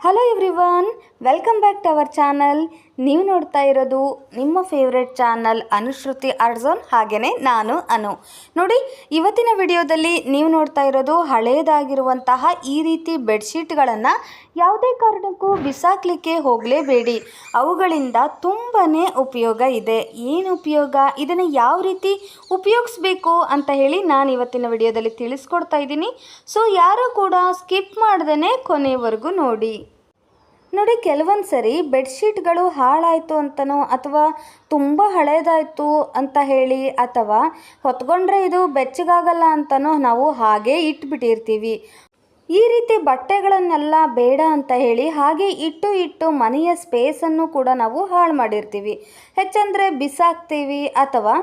Hello everyone welcome back to our channel ನೀವು ನೋಡ್ತಾ ಇರೋದು ನಿಮ್ಮ ಫೇವ್ರೆಟ್ ಚಾನಲ್ ಅನುಶ್ರುತಿ ಅರ್ಜೋನ್ ಹಾಗೆಯೇ ನಾನು ಅನು. ನೋಡಿ, ಇವತ್ತಿನ ವಿಡಿಯೋದಲ್ಲಿ ನೀವು ನೋಡ್ತಾ ಇರೋದು ಹಳೆಯದಾಗಿರುವಂತಹ ಈ ರೀತಿ ಬೆಡ್ಶೀಟ್ಗಳನ್ನು ಯಾವುದೇ ಕಾರಣಕ್ಕೂ ಬಿಸಾಕ್ಲಿಕ್ಕೆ ಹೋಗಲೇಬೇಡಿ. ಅವುಗಳಿಂದ ತುಂಬಾ ಉಪಯೋಗ ಇದೆ. ಏನು ಉಪಯೋಗ? ಇದನ್ನು ಯಾವ ರೀತಿ ಉಪಯೋಗಿಸ್ಬೇಕು ಅಂತ ಹೇಳಿ ನಾನು ಇವತ್ತಿನ ವಿಡಿಯೋದಲ್ಲಿ ತಿಳಿಸ್ಕೊಡ್ತಾ ಇದ್ದೀನಿ. ಸೊ ಯಾರೂ ಕೂಡ ಸ್ಕಿಪ್ ಮಾಡ್ದೇ ಕೊನೆಯವರೆಗೂ ನೋಡಿ. ನೋಡಿ, ಕೆಲವೊಂದು ಸರಿ ಬೆಡ್ಶೀಟ್ಗಳು ಹಾಳಾಯಿತು ಅಂತನೋ ಅಥವಾ ತುಂಬ ಹಳೇದಾಯಿತು ಅಂತ ಹೇಳಿ ಅಥವಾ ಹೊತ್ಕೊಂಡ್ರೆ ಇದು ಬೆಚ್ಚಗಾಗಲ್ಲ ಅಂತನೋ ನಾವು ಹಾಗೇ ಇಟ್ಬಿಟ್ಟಿರ್ತೀವಿ. ಈ ರೀತಿ ಬಟ್ಟೆಗಳನ್ನೆಲ್ಲ ಬೇಡ ಅಂತ ಹೇಳಿ ಹಾಗೆ ಇಟ್ಟು ಇಟ್ಟು ಮನೆಯ ಸ್ಪೇಸನ್ನು ಕೂಡ ನಾವು ಹಾಳು ಮಾಡಿರ್ತೀವಿ. ಹೆಚ್ಚಂದರೆ ಬಿಸಾಕ್ತೀವಿ ಅಥವಾ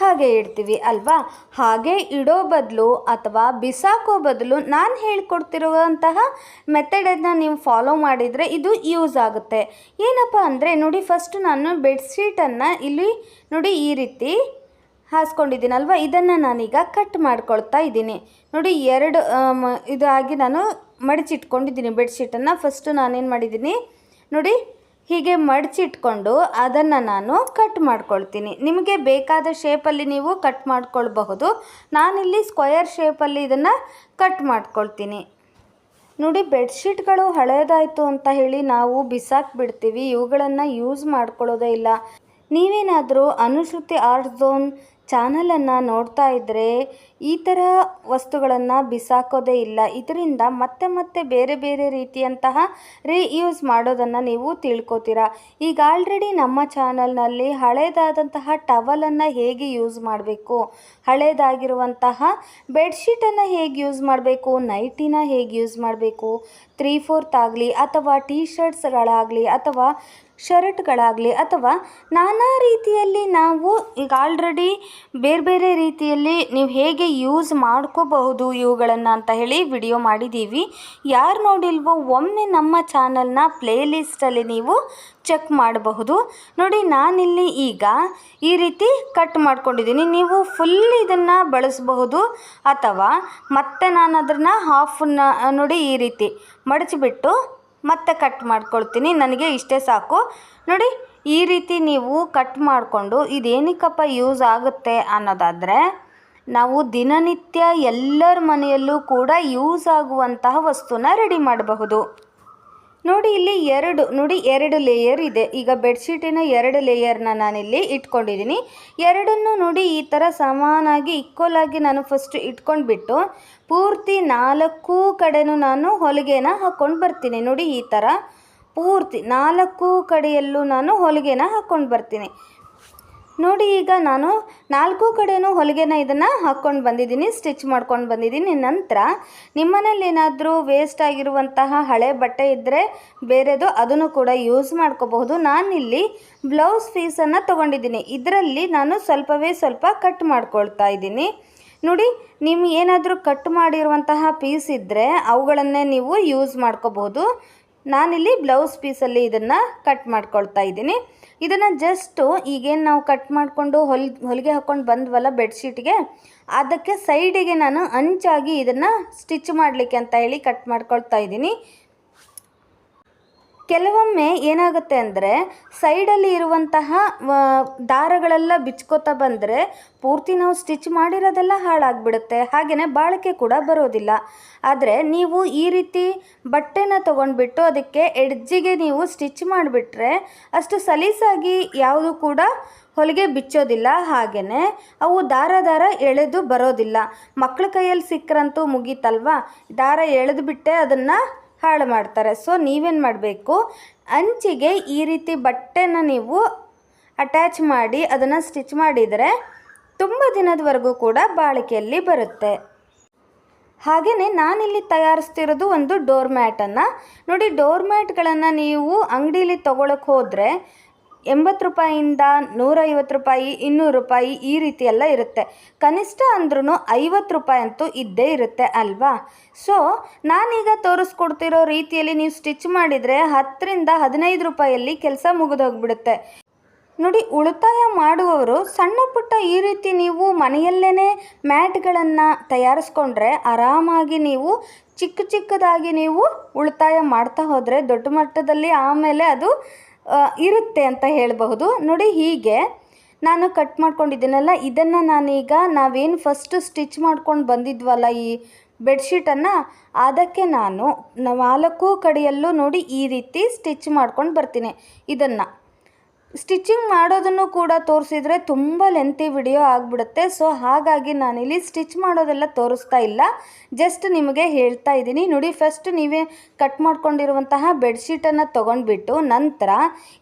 ಹಾಗೆ ಇಡ್ತೀವಿ ಅಲ್ವಾ? ಹಾಗೆ ಇಡೋ ಬದಲು ಅಥವಾ ಬಿಸಾಕೋ ಬದಲು ನಾನು ಹೇಳ್ಕೊಡ್ತಿರುವಂತಹ ಮೆಥಡನ್ನು ನೀವು ಫಾಲೋ ಮಾಡಿದರೆ ಇದು ಯೂಸ್ ಆಗುತ್ತೆ. ಏನಪ್ಪ ಅಂದರೆ ನೋಡಿ ಫಸ್ಟ್ ನಾನು ಬೆಡ್ಶೀಟನ್ನು ಇಲ್ಲಿ ನೋಡಿ ಈ ರೀತಿ ಹಾಸ್ಕೊಂಡಿದ್ದೀನಲ್ವ ಇದನ್ನು ನಾನೀಗ ಕಟ್ ಮಾಡ್ಕೊಳ್ತಾ ಇದ್ದೀನಿ. ನೋಡಿ ಎರಡು ಇದಾಗಿ ನಾನು ಮಡಚಿಟ್ಕೊಂಡಿದ್ದೀನಿ ಬೆಡ್ಶೀಟನ್ನು ಫಸ್ಟು ನಾನೇನು ಮಾಡಿದ್ದೀನಿ? ನೋಡಿ ಹೀಗೆ ಮಡಚಿಟ್ಕೊಂಡು ಅದನ್ನು ನಾನು ಕಟ್ ಮಾಡ್ಕೊಳ್ತೀನಿ. ನಿಮಗೆ ಬೇಕಾದ ಶೇಪಲ್ಲಿ ನೀವು ಕಟ್ ಮಾಡ್ಕೊಳ್ಬಹುದು. ನಾನಿಲ್ಲಿ ಸ್ಕ್ವಯರ್ ಶೇಪಲ್ಲಿ ಇದನ್ನು ಕಟ್ ಮಾಡ್ಕೊಳ್ತೀನಿ. ನೋಡಿ ಬೆಡ್ಶೀಟ್ಗಳು ಹಳೇದಾಯಿತು ಅಂತ ಹೇಳಿ ನಾವು ಬಿಸಾಕ್ಬಿಡ್ತೀವಿ ಇವುಗಳನ್ನು ಯೂಸ್ ಮಾಡ್ಕೊಳ್ಳೋದೇ ಇಲ್ಲ. ನೀವೇನಾದರೂ ಅನುಶ್ರುತಿ ಆರ್ಟ್ ಝೋನ್ ಚಾನಲನ್ನು ನೋಡ್ತಾ ಇದ್ದರೆ ಈ ಥರ ವಸ್ತುಗಳನ್ನು ಬಿಸಾಕೋದೇ ಇಲ್ಲ. ಇದರಿಂದ ಮತ್ತೆ ಮತ್ತೆ ಬೇರೆ ಬೇರೆ ರೀತಿಯಂತಹ ರೀಯೂಸ್ ಮಾಡೋದನ್ನು ನೀವು ತಿಳ್ಕೊತೀರಾ? ಈಗ ಆಲ್ರೆಡಿ ನಮ್ಮ ಚಾನಲ್ನಲ್ಲಿ ಹಳೇದಾದಂತಹ ಟವಲನ್ನು ಹೇಗೆ ಯೂಸ್ ಮಾಡಬೇಕು? ಹಳೇದಾಗಿರುವಂತಹ ಬೆಡ್ಶೀಟನ್ನು ಹೇಗೆ ಯೂಸ್ ಮಾಡಬೇಕು? ನೈಟಿನ ಹೇಗೆ ಯೂಸ್ ಮಾಡಬೇಕು? ತ್ರೀ ಫೋರ್ತ್ ಆಗಲಿ ಅಥವಾ ಟೀ ಶರ್ಟ್ಸ್ಗಳಾಗಲಿ ಅಥವಾ ಶರ್ಟ್ಗಳಾಗಲಿ ಅಥವಾ ನಾನಾ ರೀತಿಯಲ್ಲಿ ನಾವು ಈಗ ಆಲ್ರೆಡಿ ಬೇರೆ ಬೇರೆ ರೀತಿಯಲ್ಲಿ ನೀವು ಹೇಗೆ ಯೂಸ್ ಮಾಡ್ಕೋಬಹುದು ಇವುಗಳನ್ನು ಅಂತ ಹೇಳಿ ವಿಡಿಯೋ ಮಾಡಿದ್ದೀವಿ. ಯಾರು ನೋಡಿಲ್ವೋ ಒಮ್ಮೆ ನಮ್ಮ ಚಾನಲ್ನ ಪ್ಲೇಲಿಸ್ಟಲ್ಲಿ ನೀವು ಚೆಕ್ ಮಾಡಬಹುದು. ನೋಡಿ ನಾನಿಲ್ಲಿ ಈಗ ಈ ರೀತಿ ಕಟ್ ಮಾಡ್ಕೊಂಡಿದ್ದೀನಿ. ನೀವು ಫುಲ್ ಇದನ್ನು ಬಳಸಬಹುದು ಅಥವಾ ಮತ್ತೆ ನಾನು ಅದನ್ನು ಹಾಫನ್ನ ನೋಡಿ ಈ ರೀತಿ ಮಡಚಿಬಿಟ್ಟು ಮತ್ತೆ ಕಟ್ ಮಾಡ್ಕೊಳ್ತೀನಿ. ನನಗೆ ಇಷ್ಟೇ ಸಾಕು. ನೋಡಿ, ಈ ರೀತಿ ನೀವು ಕಟ್ ಮಾಡಿಕೊಂಡು ಇದೇನಕ್ಕಪ್ಪ ಯೂಸ್ ಆಗುತ್ತೆ ಅನ್ನೋದಾದರೆ, ನಾವು ದಿನನಿತ್ಯ ಎಲ್ಲರ ಮನೆಯಲ್ಲೂ ಕೂಡ ಯೂಸ್ ಆಗುವಂತಹ ವಸ್ತುನ ರೆಡಿ ಮಾಡಬಹುದು. ನೋಡಿ ಇಲ್ಲಿ ಎರಡು, ನೋಡಿ ಎರಡು ಲೇಯರ್ ಇದೆ. ಈಗ ಬೆಡ್ಶೀಟಿನ ಎರಡು ಲೇಯರ್ನ ನಾನಿಲ್ಲಿ ಇಟ್ಕೊಂಡಿದ್ದೀನಿ. ಎರಡನ್ನು ನೋಡಿ ಈ ಥರ ಸಮಾನಾಗಿ ಈಕ್ವಲ್ ಆಗಿ ನಾನು ಫಸ್ಟ್ ಇಟ್ಕೊಂಡ್ಬಿಟ್ಟು, ಪೂರ್ತಿ ನಾಲ್ಕು ಕಡೆನೂ ನಾನು ಹೊಲಿಗೆನ ಹಾಕ್ಕೊಂಡು ಬರ್ತೀನಿ. ನೋಡಿ ಈ ಥರ ಪೂರ್ತಿ ನಾಲ್ಕು ಕಡೆಯಲ್ಲೂ ನಾನು ಹೊಲಿಗೆನ ಹಾಕ್ಕೊಂಡು ಬರ್ತೀನಿ. ನೋಡಿ ಈಗ ನಾನು ನಾಲ್ಕು ಕಡೆಯೂ ಹೊಲಿಗೆನ ಇದನ್ನು ಹಾಕ್ಕೊಂಡು ಬಂದಿದ್ದೀನಿ ಸ್ಟಿಚ್ ಮಾಡ್ಕೊಂಡು ಬಂದಿದ್ದೀನಿ. ನಂತರ ನಿಮ್ಮನೇಲಿ ಏನಾದರೂ ವೇಸ್ಟ್ ಆಗಿರುವಂತಹ ಹಳೆ ಬಟ್ಟೆ ಇದ್ದರೆ ಬೇರೆದು ಅದನ್ನು ಕೂಡ ಯೂಸ್ ಮಾಡ್ಕೋಬಹುದು. ನಾನಿಲ್ಲಿ ಬ್ಲೌಸ್ ಪೀಸನ್ನು ತೊಗೊಂಡಿದ್ದೀನಿ. ಇದರಲ್ಲಿ ನಾನು ಸ್ವಲ್ಪವೇ ಸ್ವಲ್ಪ ಕಟ್ ಮಾಡ್ಕೊಳ್ತಾ ಇದ್ದೀನಿ. ನೋಡಿ ನಿಮ್ಗೆ ಏನಾದರೂ ಕಟ್ ಮಾಡಿರುವಂತಹ ಪೀಸ್ ಇದ್ದರೆ ಅವುಗಳನ್ನೇ ನೀವು ಯೂಸ್ ಮಾಡ್ಕೋಬಹುದು. ನಾನಿಲ್ಲಿ ಬ್ಲೌಸ್ ಪೀಸಲ್ಲಿ ಇದನ್ನು ಕಟ್ ಮಾಡ್ಕೊಳ್ತಾ ಇದ್ದೀನಿ. ಇದನ್ನು ಜಸ್ಟು ಈಗೇನು ನಾವು ಕಟ್ ಮಾಡಿಕೊಂಡು ಹೊಲ್, ಹೊಲಿಗೆ ಹಾಕ್ಕೊಂಡು ಬಂದ್ವಲ್ಲ ಬೆಡ್ಶೀಟ್ಗೆ, ಅದಕ್ಕೆ ಸೈಡಿಗೆ ನಾನು ಅಂಚಾಗಿ ಇದನ್ನು ಸ್ಟಿಚ್ ಮಾಡಲಿಕ್ಕೆ ಅಂತ ಹೇಳಿ ಕಟ್ ಮಾಡ್ಕೊಳ್ತಾ ಇದ್ದೀನಿ. ಕೆಲವೊಮ್ಮೆ ಏನಾಗುತ್ತೆ ಅಂದರೆ ಸೈಡಲ್ಲಿ ಇರುವಂತಹ ದಾರಗಳೆಲ್ಲ ಬಿಚ್ಕೋತಾ ಬಂದರೆ ಪೂರ್ತಿ ನಾವು ಸ್ಟಿಚ್ ಮಾಡಿರೋದೆಲ್ಲ ಹಾಳಾಗ್ಬಿಡುತ್ತೆ. ಹಾಗೆಯೇ ಬಾಳಿಕೆ ಕೂಡ ಬರೋದಿಲ್ಲ. ಆದರೆ ನೀವು ಈ ರೀತಿ ಬಟ್ಟೆನ ತೊಗೊಂಡ್ಬಿಟ್ಟು ಅದಕ್ಕೆ ಎಡ್ಜಿಗೆ ನೀವು ಸ್ಟಿಚ್ ಮಾಡಿಬಿಟ್ರೆ ಅಷ್ಟು ಸಲೀಸಾಗಿ ಯಾವುದು ಕೂಡ ಹೊಲಿಗೆ ಬಿಚ್ಚೋದಿಲ್ಲ. ಹಾಗೆಯೇ ಅವು ದಾರ ದಾರ ಎಳೆದು ಬರೋದಿಲ್ಲ. ಮಕ್ಕಳ ಕೈಯಲ್ಲಿ ಸಿಕ್ಕರಂತೂ ಮುಗೀತಲ್ವಾ? ದಾರ ಎಳೆದು ಬಿಟ್ಟೆ ಅದನ್ನು ಹಾಳು ಮಾಡ್ತಾರೆ. ಸೊ ನೀವೇನು ಮಾಡಬೇಕು? ಅಂಚಿಗೆ ಈ ರೀತಿ ಬಟ್ಟೆನ ನೀವು ಅಟ್ಯಾಚ್ ಮಾಡಿ ಅದನ್ನು ಸ್ಟಿಚ್ ಮಾಡಿದರೆ ತುಂಬ ದಿನದವರೆಗೂ ಕೂಡ ಬಾಳಿಕೆಯಲ್ಲಿ ಬರುತ್ತೆ. ಹಾಗೆಯೇ ನಾನಿಲ್ಲಿ ತಯಾರಿಸ್ತಿರೋದು ಒಂದು ಡೋರ್ ಮ್ಯಾಟನ್ನು ನೋಡಿ ಡೋರ್ ಮ್ಯಾಟ್ಗಳನ್ನು ನೀವು ಅಂಗಡೀಲಿ ತೊಗೊಳಕ್ಕೆ ಹೋದರೆ ಎಂಬತ್ತು ರೂಪಾಯಿಯಿಂದ ನೂರೈವತ್ತು ರೂಪಾಯಿ, ಇನ್ನೂರು ರೂಪಾಯಿ ಈ ರೀತಿ ಎಲ್ಲ ಇರುತ್ತೆ. ಕನಿಷ್ಠ ಅಂದ್ರೂ ಐವತ್ತು ರೂಪಾಯಿ ಅಂತೂ ಇದ್ದೇ ಇರುತ್ತೆ ಅಲ್ವಾ? ಸೊ ನಾನೀಗ ತೋರಿಸ್ಕೊಡ್ತಿರೋ ರೀತಿಯಲ್ಲಿ ನೀವು ಸ್ಟಿಚ್ ಮಾಡಿದರೆ ಹತ್ತರಿಂದ ಹದಿನೈದು ರೂಪಾಯಲ್ಲಿ ಕೆಲಸ ಮುಗಿದೋಗ್ಬಿಡುತ್ತೆ. ನೋಡಿ, ಉಳಿತಾಯ ಮಾಡುವವರು ಸಣ್ಣ ಪುಟ್ಟ ಈ ರೀತಿ ನೀವು ಮನೆಯಲ್ಲೇ ಮ್ಯಾಟ್ಗಳನ್ನು ತಯಾರಿಸ್ಕೊಂಡ್ರೆ ಆರಾಮಾಗಿ ನೀವು ಚಿಕ್ಕ ಚಿಕ್ಕದಾಗಿ ನೀವು ಉಳಿತಾಯ ಮಾಡ್ತಾ ಹೋದರೆ ದೊಡ್ಡ ಮಟ್ಟದಲ್ಲಿ ಆಮೇಲೆ ಅದು ಇರುತ್ತೆ ಅಂತ ಹೇಳಬಹುದು. ನೋಡಿ ಹೀಗೆ ನಾನು ಕಟ್ ಮಾಡ್ಕೊಂಡಿದ್ದೀನಲ್ಲ, ಇದನ್ನು ನಾನೀಗ ನಾವೇನು ಫಸ್ಟು ಸ್ಟಿಚ್ ಮಾಡ್ಕೊಂಡು ಬಂದಿದ್ವಲ್ಲ ಈ ಬೆಡ್ಶೀಟನ್ನು ಅದಕ್ಕೆ ನಾನು ನಾಲ್ಕು ಕಡೆಯಲ್ಲೂ ನೋಡಿ ಈ ರೀತಿ ಸ್ಟಿಚ್ ಮಾಡ್ಕೊಂಡು ಬರ್ತೀನಿ. ಇದನ್ನು. ಸ್ಟಿಚಿಂಗ್ ಮಾಡೋದನ್ನು ಕೂಡ ತೋರಿಸಿದ್ರೆ ತುಂಬ ಲೆಂತಿ ವಿಡಿಯೋ ಆಗಿಬಿಡುತ್ತೆ. ಸೊ ಹಾಗಾಗಿ ನಾನಿಲ್ಲಿ ಸ್ಟಿಚ್ ಮಾಡೋದೆಲ್ಲ ತೋರಿಸ್ತಾ ಇಲ್ಲ. ಜಸ್ಟ್ ನಿಮಗೆ ಹೇಳ್ತಾ ಇದ್ದೀನಿ. ನೋಡಿ ಫಸ್ಟ್ ನೀವೇ ಕಟ್ ಮಾಡ್ಕೊಂಡಿರುವಂತಹ ಬೆಡ್ಶೀಟನ್ನು ತೊಗೊಂಡ್ಬಿಟ್ಟು ನಂತರ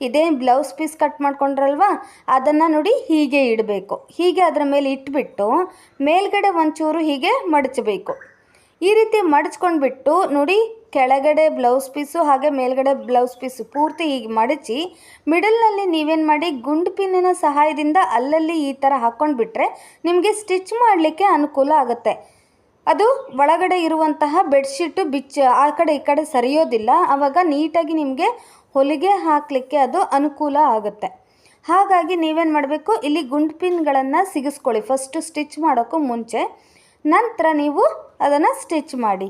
ಇದೇ ಬ್ಲೌಸ್ ಪೀಸ್ ಕಟ್ ಮಾಡ್ಕೊಂಡ್ರಲ್ವಾ? ಅದನ್ನು ನೋಡಿ ಹೀಗೆ ಇಡಬೇಕು. ಹೀಗೆ ಅದರ ಮೇಲೆ ಇಟ್ಬಿಟ್ಟು ಮೇಲ್ಗಡೆ ಒಂಚೂರು ಹೀಗೆ ಮಡಚಬೇಕು. ಈ ರೀತಿ ಮಡಚ್ಕೊಂಡ್ಬಿಟ್ಟು ನೋಡಿ, ಕೆಳಗಡೆ ಬ್ಲೌಸ್ ಪೀಸು ಹಾಗೆ ಮೇಲ್ಗಡೆ ಬ್ಲೌಸ್ ಪೀಸು ಪೂರ್ತಿ ಹೀಗೆ ಮಡಚಿ, ಮಿಡಲ್ನಲ್ಲಿ ನೀವೇನು ಮಾಡಿ, ಗುಂಡು ಪಿನ್ನಿನ ಸಹಾಯದಿಂದ ಅಲ್ಲಲ್ಲಿ ಈ ಥರ ಹಾಕ್ಕೊಂಡ್ಬಿಟ್ರೆ ನಿಮಗೆ ಸ್ಟಿಚ್ ಮಾಡಲಿಕ್ಕೆ ಅನುಕೂಲ ಆಗುತ್ತೆ. ಅದು ಒಳಗಡೆ ಇರುವಂತಹ ಬೆಡ್ಶೀಟು, ಬಿಚ್ಚ, ಆ ಕಡೆ ಈ ಕಡೆ ಸರಿಯೋದಿಲ್ಲ. ಆವಾಗ ನೀಟಾಗಿ ನಿಮಗೆ ಹೊಲಿಗೆ ಹಾಕಲಿಕ್ಕೆ ಅದು ಅನುಕೂಲ ಆಗುತ್ತೆ. ಹಾಗಾಗಿ ನೀವೇನು ಮಾಡಬೇಕು, ಇಲ್ಲಿ ಗುಂಡು ಪಿನ್ಗಳನ್ನು ಸಿಗಿಸ್ಕೊಳ್ಳಿ. ಫಸ್ಟು ಸ್ಟಿಚ್ ಮಾಡೋಕ್ಕೂ ಮುಂಚೆ. ನಂತರ ನೀವು ಅದನ್ನು ಸ್ಟಿಚ್ ಮಾಡಿ.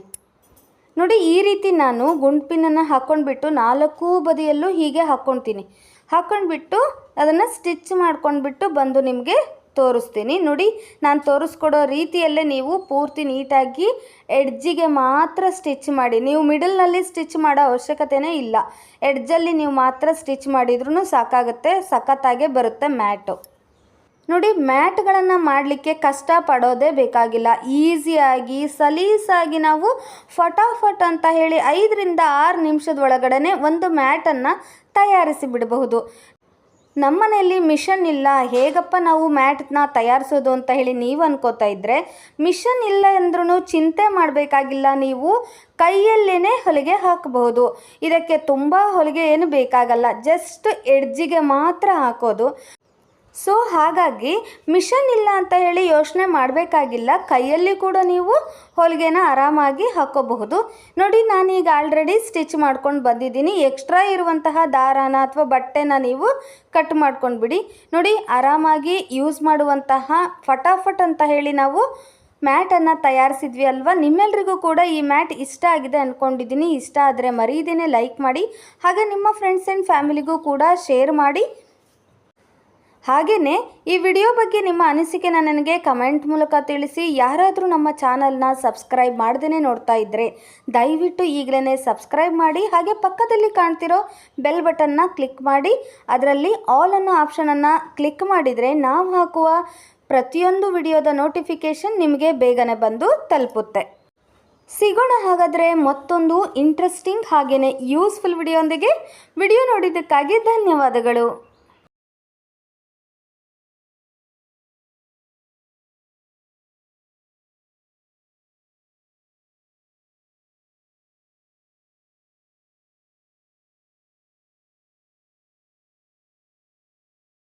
ನೋಡಿ, ಈ ರೀತಿ ನಾನು ಗುಂಡು ಪಿನ್ನನ್ನು ಹಾಕ್ಕೊಂಡ್ಬಿಟ್ಟು ನಾಲ್ಕು ಬದಿಯಲ್ಲೂ ಹೀಗೆ ಹಾಕ್ಕೊಳ್ತೀನಿ ಹಾಕ್ಕೊಂಡ್ಬಿಟ್ಟು ಅದನ್ನು ಸ್ಟಿಚ್ ಮಾಡ್ಕೊಂಡ್ಬಿಟ್ಟು ಬಂದು ನಿಮಗೆ ತೋರಿಸ್ತೀನಿ. ನೋಡಿ, ನಾನು ತೋರಿಸ್ಕೊಡೋ ರೀತಿಯಲ್ಲೇ ನೀವು ಪೂರ್ತಿ ನೀಟಾಗಿ ಎಡ್ಜಿಗೆ ಮಾತ್ರ ಸ್ಟಿಚ್ ಮಾಡಿ. ನೀವು ಮಿಡಲ್ನಲ್ಲಿ ಸ್ಟಿಚ್ ಮಾಡೋ ಅವಶ್ಯಕತೆನೇ ಇಲ್ಲ. ಎಡ್ಜಲ್ಲಿ ನೀವು ಮಾತ್ರ ಸ್ಟಿಚ್ ಮಾಡಿದ್ರೂ ಸಾಕಾಗುತ್ತೆ, ಸಖತ್ತಾಗೆ ಬರುತ್ತೆ ಮ್ಯಾಟು. ನೋಡಿ, ಮ್ಯಾಟ್ಗಳನ್ನು ಮಾಡಲಿಕ್ಕೆ ಕಷ್ಟಪಡೋದೇ ಬೇಕಾಗಿಲ್ಲ. ಈಸಿಯಾಗಿ, ಸಲೀಸಾಗಿ ನಾವು ಫಟಾಫಟ್ ಅಂತ ಹೇಳಿ ಐದರಿಂದ ಆರು ನಿಮಿಷದ ಒಳಗಡೆ ಒಂದು ಮ್ಯಾಟನ್ನು ತಯಾರಿಸಿ ಬಿಡಬಹುದು. ನಮ್ಮನೆಯಲ್ಲಿ ಮಿಷನ್ ಇಲ್ಲ. ಹೇಗಪ್ಪ ನಾವು ಮ್ಯಾಟ್ನ ತಯಾರಿಸೋದು ಅಂತ ಹೇಳಿ ನೀವು ಅನ್ಕೋತಾ ಇದ್ದರೆ ಮಿಷನ್ ಇಲ್ಲ ಅಂದ್ರೂ ಚಿಂತೆ ಮಾಡಬೇಕಾಗಿಲ್ಲ. ನೀವು ಕೈಯಲ್ಲೇ ಹೊಲಿಗೆ ಹಾಕಬಹುದು. ಇದಕ್ಕೆ ತುಂಬ ಹೊಲಿಗೆ ಏನು ಬೇಕಾಗಲ್ಲ. ಜಸ್ಟ್ ಎಡ್ಜಿಗೆ ಮಾತ್ರ ಹಾಕೋದು. ಸೊ ಹಾಗಾಗಿ ಮಿಷನ್ ಇಲ್ಲ ಅಂತ ಹೇಳಿ ಯೋಚನೆ ಮಾಡಬೇಕಾಗಿಲ್ಲ. ಕೈಯಲ್ಲಿ ಕೂಡ ನೀವು ಹೊಲಿಗೆನ ಆರಾಮಾಗಿ ಹಾಕೋಬಹುದು. ನೋಡಿ, ನಾನೀಗ ಆಲ್ರೆಡಿ ಸ್ಟಿಚ್ ಮಾಡ್ಕೊಂಡು ಬಂದಿದ್ದೀನಿ. ಎಕ್ಸ್ಟ್ರಾ ಇರುವಂತಹ ದಾರಾನ ಅಥವಾ ಬಟ್ಟೆನ ನೀವು ಕಟ್ ಮಾಡ್ಕೊಂಡು ಬಿಡಿ. ನೋಡಿ, ಆರಾಮಾಗಿ ಯೂಸ್ ಮಾಡುವಂತಹ ಫಟಾಫಟ್ ಅಂತ ಹೇಳಿ ನಾವು ಮ್ಯಾಟನ್ನು ತಯಾರಿಸಿದ್ವಿ ಅಲ್ವಾ? ನಿಮ್ಮೆಲ್ರಿಗೂ ಕೂಡ ಈ ಮ್ಯಾಟ್ ಇಷ್ಟ ಆಗಿದೆ ಅಂದ್ಕೊಂಡಿದ್ದೀನಿ ಇಷ್ಟ ಆದರೆ ಮರೀದೇನೆ ಲೈಕ್ ಮಾಡಿ. ಹಾಗೆ ನಿಮ್ಮ ಫ್ರೆಂಡ್ಸ್ ಆ್ಯಂಡ್ ಫ್ಯಾಮಿಲಿಗೂ ಕೂಡ ಶೇರ್ ಮಾಡಿ. ಹಾಗೆಯೇ ಈ ವಿಡಿಯೋ ಬಗ್ಗೆ ನಿಮ್ಮ ಅನಿಸಿಕೆನ ನನಗೆ ಕಮೆಂಟ್ ಮೂಲಕ ತಿಳಿಸಿ. ಯಾರಾದರೂ ನಮ್ಮ ಚಾನಲ್ನ ಸಬ್ಸ್ಕ್ರೈಬ್ ಮಾಡ್ದೇ ನೋಡ್ತಾ ಇದ್ದರೆ ದಯವಿಟ್ಟು ಈಗಲೇ ಸಬ್ಸ್ಕ್ರೈಬ್ ಮಾಡಿ, ಹಾಗೆ ಪಕ್ಕದಲ್ಲಿ ಕಾಣ್ತಿರೋ ಬೆಲ್ ಬಟನ್ನ ಕ್ಲಿಕ್ ಮಾಡಿ. ಅದರಲ್ಲಿ ಆಲ್ ಅನ್ನೋ ಆಪ್ಷನನ್ನು ಕ್ಲಿಕ್ ಮಾಡಿದರೆ ನಾವು ಹಾಕುವ ಪ್ರತಿಯೊಂದು ವಿಡಿಯೋದ ನೋಟಿಫಿಕೇಷನ್ ನಿಮಗೆ ಬೇಗನೆ ಬಂದು ತಲುಪುತ್ತೆ. ಸಿಗೋಣ ಹಾಗಾದರೆ ಮತ್ತೊಂದು ಇಂಟ್ರೆಸ್ಟಿಂಗ್ ಹಾಗೆಯೇ ಯೂಸ್ಫುಲ್ ವಿಡಿಯೋಂದಿಗೆ. ವಿಡಿಯೋ ನೋಡಿದ್ದಕ್ಕಾಗಿ ಧನ್ಯವಾದಗಳು.